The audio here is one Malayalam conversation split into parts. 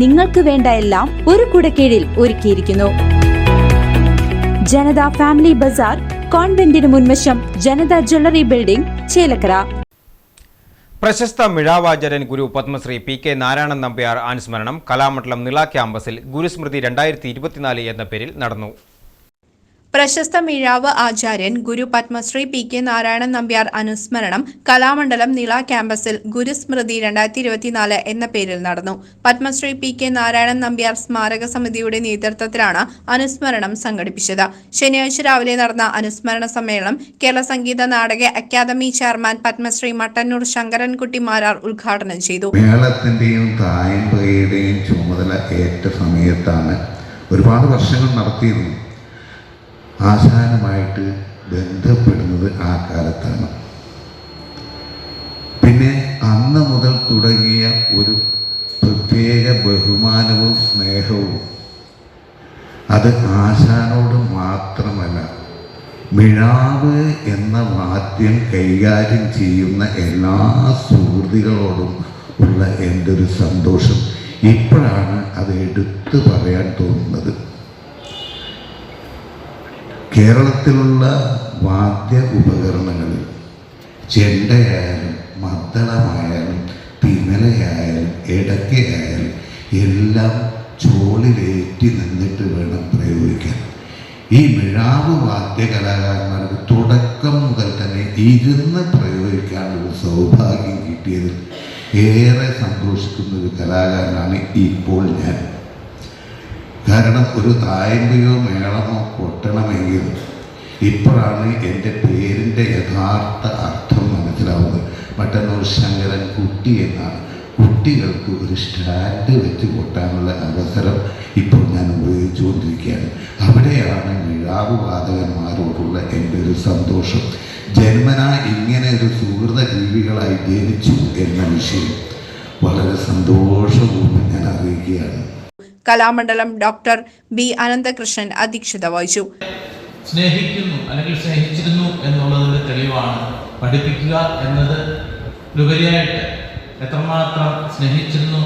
നിങ്ങൾക്ക് വേണ്ട എല്ലാം ഒരു കുടക്കീഴിൽ ഒരുക്കിയിരിക്കുന്നു. ജനത ഫാമിലി ബസാർ കോൺവെന്റിന് മുൻവശം ജനത ജ്വല്ലറി ബിൽഡിംഗ് ചേലക്കര. പ്രശസ്ത മിഴാവാചാര്യൻ ഗുരു പത്മശ്രീ പി കെ നാരായണൻ നമ്പ്യാർ അനുസ്മരണം കലാമണ്ഡലം നിള ക്യാമ്പസിൽ ഗുരുസ്മൃതി രണ്ടായിരത്തി ഇരുപത്തിനാല് എന്ന പേരിൽ നടന്നു. പ്രശസ്ത മിഴാവ് ആചാര്യൻ ഗുരു പത്മശ്രീ പി കെ നാരായണൻ നമ്പ്യാർ അനുസ്മരണം കലാമണ്ഡലം നിള ക്യാമ്പസിൽ ഗുരുസ്മൃതി രണ്ടായിരത്തി ഇരുപത്തിനാല് എന്ന പേരിൽ നടന്നു. പത്മശ്രീ പി കെ നാരായണൻ നമ്പ്യാർ സ്മാരക സമിതിയുടെ നേതൃത്വത്തിലാണ് അനുസ്മരണം സംഘടിപ്പിച്ചത്. ശനിയാഴ്ച രാവിലെ നടന്ന അനുസ്മരണ സമ്മേളനം കേരള സംഗീത നാടക അക്കാദമി ചെയർമാൻ പത്മശ്രീ മട്ടന്നൂർ ശങ്കരൻകുട്ടി മാരാർ ഉദ്ഘാടനം ചെയ്തു. ചുമതല ഏറ്റ സമയത്താണ് ഒരുപാട് വർഷങ്ങൾ നടത്തിയിരുന്നു. ആശാനുമായിട്ട് ബന്ധപ്പെടുന്നത് ആ കാലത്താണ്. പിന്നെ അന്ന് മുതൽ തുടങ്ങിയ ഒരു പ്രത്യേക ബഹുമാനവും സ്നേഹവും അത് ആശാനോട് മാത്രമല്ല മിഴാവ് എന്ന വാദ്യം കൈകാര്യം ചെയ്യുന്ന എല്ലാ സുഹൃത്തുക്കളോടും ഉള്ള എന്റെ ഒരു സന്തോഷം. ഇപ്പോഴാണ് അത് എടുത്തു പറയാൻ തോന്നുന്നത്. കേരളത്തിലുള്ള വാദ്യ ഉപകരണങ്ങളിൽ ചെണ്ടയായാലും മദ്ദളമായാലും പിമലയായാലും ഇടയ്ക്കയായാലും എല്ലാം ചോളിലേറ്റി നിന്നിട്ട് വേണം പ്രയോഗിക്കാൻ. ഈ മിഴാവ് വാദ്യ കലാകാരന്മാർക്ക് തുടക്കം മുതൽ തന്നെ ഇരുന്ന് പ്രയോഗിക്കാനുള്ള സൗഭാഗ്യം കിട്ടിയതിൽ ഏറെ സന്തോഷിക്കുന്ന ഒരു കലാകാരനാണ് ഇപ്പോൾ ഞാൻ. കാരണം ഒരു തായമ്പയോ മേളമോ കൊട്ടണമെങ്കിൽ ഇപ്പോഴാണ് എന്റെ പേരിന്റെ യഥാർത്ഥ അർത്ഥം മനസ്സിലാവുന്നത്. മട്ടന്നൂർ ശങ്കരൻ കുട്ടി എന്നാണ്. കുട്ടികൾക്ക് ഒരു സ്റ്റാൻഡ് വെച്ച് കൊട്ടാനുള്ള അവസരം ഇപ്പോൾ ഞാൻ ഉപയോഗിച്ചുകൊണ്ടിരിക്കുകയാണ്. അവിടെയാണ് മിഴാവ് വാതകന്മാരോടുള്ള എന്റെ ഒരു സന്തോഷം. ജന്മന ഇങ്ങനെ ഒരു സുഹൃത ജീവികളായി ജനിച്ചു എന്ന വിഷയം വളരെ സന്തോഷപൂർവം ഞാൻ അറിയിക്കുകയാണ്. കലാമണ്ഡലം ഡോക്ടർ ബി അനന്തകൃഷ്ണൻ അധ്യക്ഷത വഹിച്ചു. സ്നേഹിക്കുന്നു അല്ലെങ്കിൽ സ്നേഹിച്ചിരുന്നു എന്നുള്ളതിന്റെ തെളിവാണ്. പഠിപ്പിക്കുക എന്നത് ഉപരിയായിട്ട് എത്രമാത്രം സ്നേഹിച്ചിരുന്നു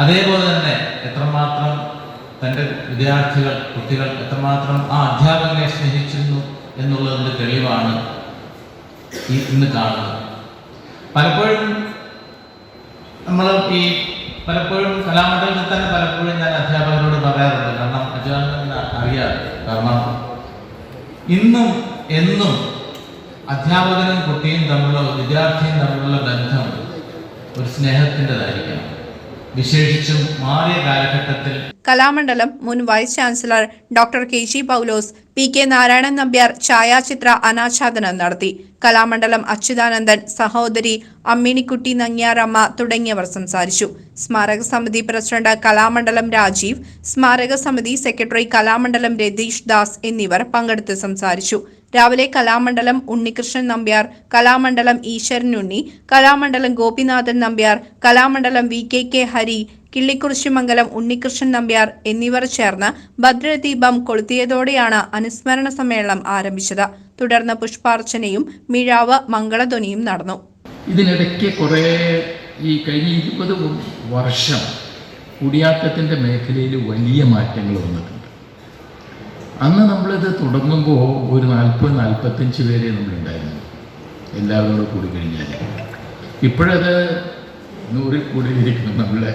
അതേപോലെ തന്നെ എത്രമാത്രം തന്റെ വിദ്യാർത്ഥികൾ കുട്ടികൾ എത്രമാത്രം ആ അധ്യാപകനെ സ്നേഹിച്ചിരുന്നു എന്നുള്ളതിന്റെ തെളിവാണ് ഈ ഇന്ന് കാണുന്നത്. പലപ്പോഴും നമ്മൾ ഈ പലപ്പോഴും കലാമണ്ഡലത്തിൽ തന്നെ പലപ്പോഴും ഞാൻ അധ്യാപകരോട് പറയാറുണ്ട്. കാരണം അധ്യാപകന് അറിയാം. കാരണം ഇന്നും എന്നും അധ്യാപകനും കുട്ടിയും തമ്മിലുള്ള വിദ്യാർത്ഥിയും തമ്മിലുള്ള ബന്ധം ഒരു സ്നേഹത്തിന്റെതായിരിക്കണം. വിശേഷിച്ചും മാറിയ കാലഘട്ടത്തിൽ കലാമണ്ഡലം മുൻ vice chancellor doctor K G Paulose P K Narayanan Nambiar ഛായാചിത്ര അനാച്ഛാദനം നടത്തി. കലാമണ്ഡലം അച്യുതാനന്ദൻ സഹോദരി അമ്മിണിക്കുട്ടി നങ്ങ്യാറമ്മ തുടങ്ങിയവർ സംസാരിച്ചു. സ്മാരക സമിതി പ്രസിഡന്റ് കലാമണ്ഡലം രാജീവ് സ്മാരക സമിതി സെക്രട്ടറി കലാമണ്ഡലം രതീഷ് ദാസ് എന്നിവർ പങ്കെടുത്ത് സംസാരിച്ചു. രാവിലെ Kalamandalam Unnikrishnan Nambiar Kalamandalam Eswaranunni Kalamandalam Gopinathan Nambiar Kalamandalam V K K Hari Killikkurussimangalam Unnikrishnan Nambiar എന്നിവർ ചേർന്ന് ഭദ്രദീപം കൊളുത്തിയതോടെയാണ് അനുസ്മരണ സമ്മേളനം ആരംഭിച്ചത്. തുടർന്ന് പുഷ്പാർച്ചനയും മിഴാവ് മംഗളധ്വനിയും നടന്നു. ഇതിനിടയ്ക്ക് കുറേ ഈ കഴിഞ്ഞ ഇരുപത് വർഷം കുടിയാട്ടത്തിന്റെ മേഖലയിൽ വലിയ മാറ്റങ്ങൾ വന്നിട്ടുണ്ട്. അന്ന് നമ്മളിത് തുടങ്ങുമ്പോൾ ഒരു നാൽപ്പത് നാൽപ്പത്തഞ്ച് പേരെ നമ്മളുണ്ടായിരുന്നു. എല്ലാവരും കൂടെ കൂടി കഴിഞ്ഞാൽ ഇപ്പോഴത് നൂറിൽ കൂടുതലിരിക്കുന്നു നമ്മളെ.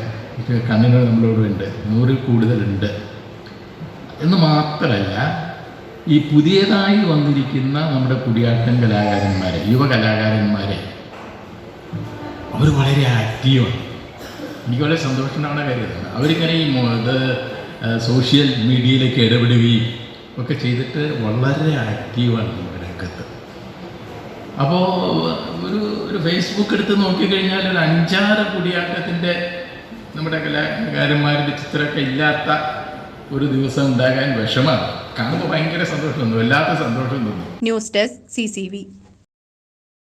കണ്ണുകൾ നമ്മളോടുണ്ട് നൂറിൽ കൂടുതലുണ്ട്. എന്ന് മാത്രമല്ല ഈ പുതിയതായി വന്നിരിക്കുന്ന നമ്മുടെ കുടിയാട്ടൻ കലാകാരന്മാരെ യുവ കലാകാരന്മാരെ അവർ വളരെ ആക്റ്റീവാണ് എനിക്ക് വളരെ സന്തോഷമാണ് കരുതുന്നത് അവരിങ്ങനെ ഈ ഇത് സോഷ്യൽ മീഡിയയിലേക്ക് ഇടപെടുകയും ഒക്കെ ചെയ്തിട്ട് വളരെ ആക്റ്റീവാണ് നമ്മുടെ രംഗത്ത്. അപ്പോൾ ഒരു ഒരു ഫേസ്ബുക്ക് എടുത്ത് നോക്കിക്കഴിഞ്ഞാൽ ഒരു അഞ്ചാറ് കുടിയാട്ടത്തിന്റെ നമ്മുടെ കലാകാരന്മാരുടെ ചിത്രമൊക്കെ ഇല്ലാത്ത ഒരു ദിവസം ഉണ്ടാകാൻ വിഷമാണ് കാണുമ്പോൾ ഭയങ്കര സന്തോഷം തോന്നും വല്ലാത്ത സന്തോഷം തോന്നും. News desk C